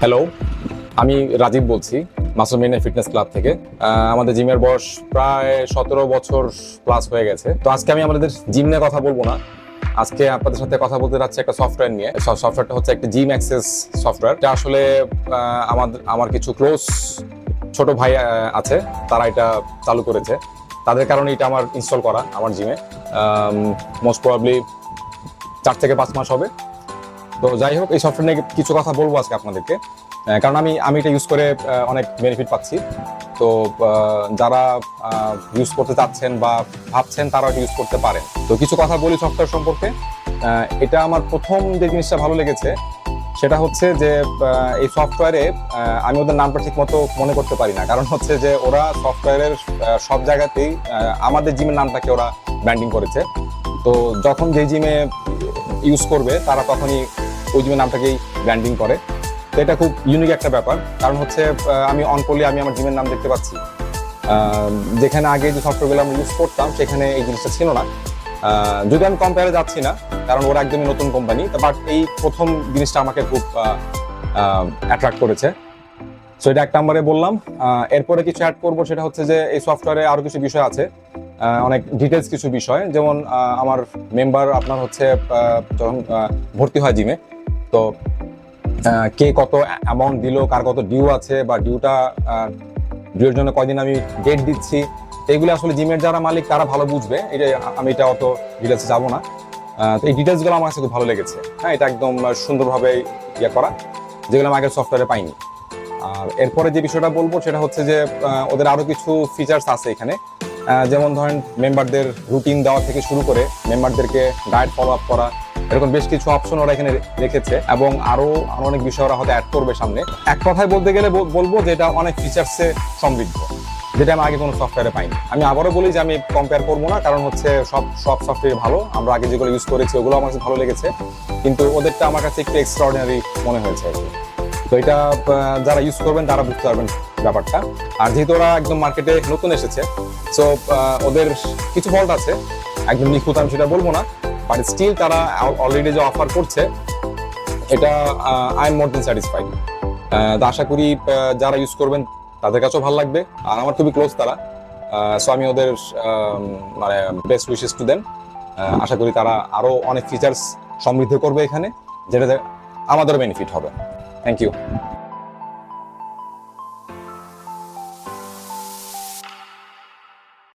Hello আমি রাজীব বলছি মাসুমিনা fitness club থেকে। আমাদের জিমের বয়স প্রায় সতেরো বছর প্লাস হয়ে গেছে। তো আজকে আমি আমাদের জিম নিয়ে কথা বলব না। আজকে আপনাদের সাথে কথা বলতে যাচ্ছি একটা সফটওয়্যার নিয়ে। সফটওয়্যারটা হচ্ছে একটা জিম অ্যাক্সেস সফটওয়্যার এটা আসলে আহ, আমাদের আমার কিছু ক্লোজ ছোট ভাই আছে তারা এটা চালু করেছে। তাদের কারণে এটা আমার ইনস্টল করা আমার জিমে মোস্ট প্রবাবলি চার থেকে পাঁচ মাস হবে। তো যাই হোক, এই সফটওয়্যার নিয়ে কিছু কথা বলব আজকে আপনাদেরকে। কারণ আমি আমি এটা ইউজ করে অনেক বেনিফিট পাচ্ছি। তো যারা ইউজ করতে চাচ্ছেন বা ভাবছেন তারা ইউজ করতে পারেন। তো কিছু কথা বলি সফটওয়্যার সম্পর্কে। এটা আমার প্রথম যে জিনিসটা ভালো লেগেছে, সেটা হচ্ছে যে এই সফটওয়্যারে আমি ওদের নামটা ঠিক মতো মনে করতে পারি না। কারণ হচ্ছে যে, ওরা সফটওয়্যারের সব জায়গাতেই আমাদের জিমের নামটাকে ওরা ব্যান্ডিং করেছে। তো যখন যে জিমে ইউজ করবে, তারা তখনই ওই জিমের নামটাকেই ব্র্যান্ডিং করে। তো এটা খুব ইউনিক একটা ব্যাপার। কারণ হচ্ছে আমি অন করলে আমি আমার জিমের নাম দেখতে পাচ্ছি। যেখানে আগে যে সফটওয়্যারগুলো আমি ইউজ করতাম, সেখানে এই জিনিসটা ছিল না। যদি আমি কম্পেয়ারে যাচ্ছি না, কারণ ওরা একদমই নতুন কোম্পানি বাট এই প্রথম জিনিসটা আমাকে খুব অ্যাট্রাক্ট করেছে। সো এটা এক নম্বরে বললাম। এরপরে কিছু অ্যাড করব, সেটা হচ্ছে যে এই সফটওয়্যারে আরও কিছু বিষয় আছে। অনেক ডিটেলস কিছু বিষয়, যেমন আমার মেম্বার আপনার হচ্ছে যখন ভর্তি হয় জিমে তো কে কত অ্যামাউন্ট দিল, কার কত ডিউ আছে, বা ডিউটা ডিউর জন্য কয়দিন আমি ডেট দিচ্ছি এইগুলো আসলে জিমের যারা মালিক, তারা ভালো বুঝবে। এটা আমি এটা অত ডিটেলসে যাব না। তো এই ডিটেলসগুলো আমার কাছে খুব ভালো লেগেছে। হ্যাঁ এটা একদম সুন্দরভাবে ইয়ে করা, যেগুলো আমি আগের সফটওয়্যারে পাইনি। আর এরপরে যে বিষয়টা বলব, সেটা হচ্ছে যে ওদের আরও কিছু ফিচার্স আছে এখানে। যেমন ধরেন মেম্বারদের রুটিন দেওয়া থেকে শুরু করে মেম্বারদেরকে ডায়েট ফলো আপ করা এরকম বেশ কিছু অপশন ওরা এখানে রেখেছে এবং আরও আরও অনেক বিষয় ওরা হয়তো অ্যাড করবে সামনে। এক কথায় বলতে গেলে বলব যে এটা অনেক ফিচার্সে সমৃদ্ধ, যেটা আমি আগে কোনো সফটওয়্যারে পাইনি। আমি আবারও বলি যে আমি কম্পেয়ার করব না, কারণ হচ্ছে সব সব সফটওয়্যার ভালো। আমরা আগে যেগুলো ইউজ করেছি, ওগুলো আমার কাছে ভালো লেগেছে। কিন্তু ওদেরটা আমার কাছে একটু এক্সট্রাঅর্ডিনারি মনে হয়েছে। তো এটা যারা ইউজ করবেন তারা বুঝতে পারবেন ব্যাপারটা। আর যেহেতু ওরা একদম মার্কেটে নতুন এসেছে সো ওদের কিছু ফল্ট আছে। একদম নিখুঁত আমি সেটা বলব না। বাট স্টিল তারা অলরেডি যে অফার করছে, এটা I am more than satisfied তো আশা করি যারা ইউজ করবেন, তাদের কাছেও ভালো লাগবে। আর আমার খুবই ক্লোজ তারা। সো আমি ওদের মানে বেস্ট উইশেস টু দেন আশা করি তারা আরও অনেক ফিচার্স সমৃদ্ধ করবে এখানে, যেটাতে আমাদের বেনিফিট হবে। Thank you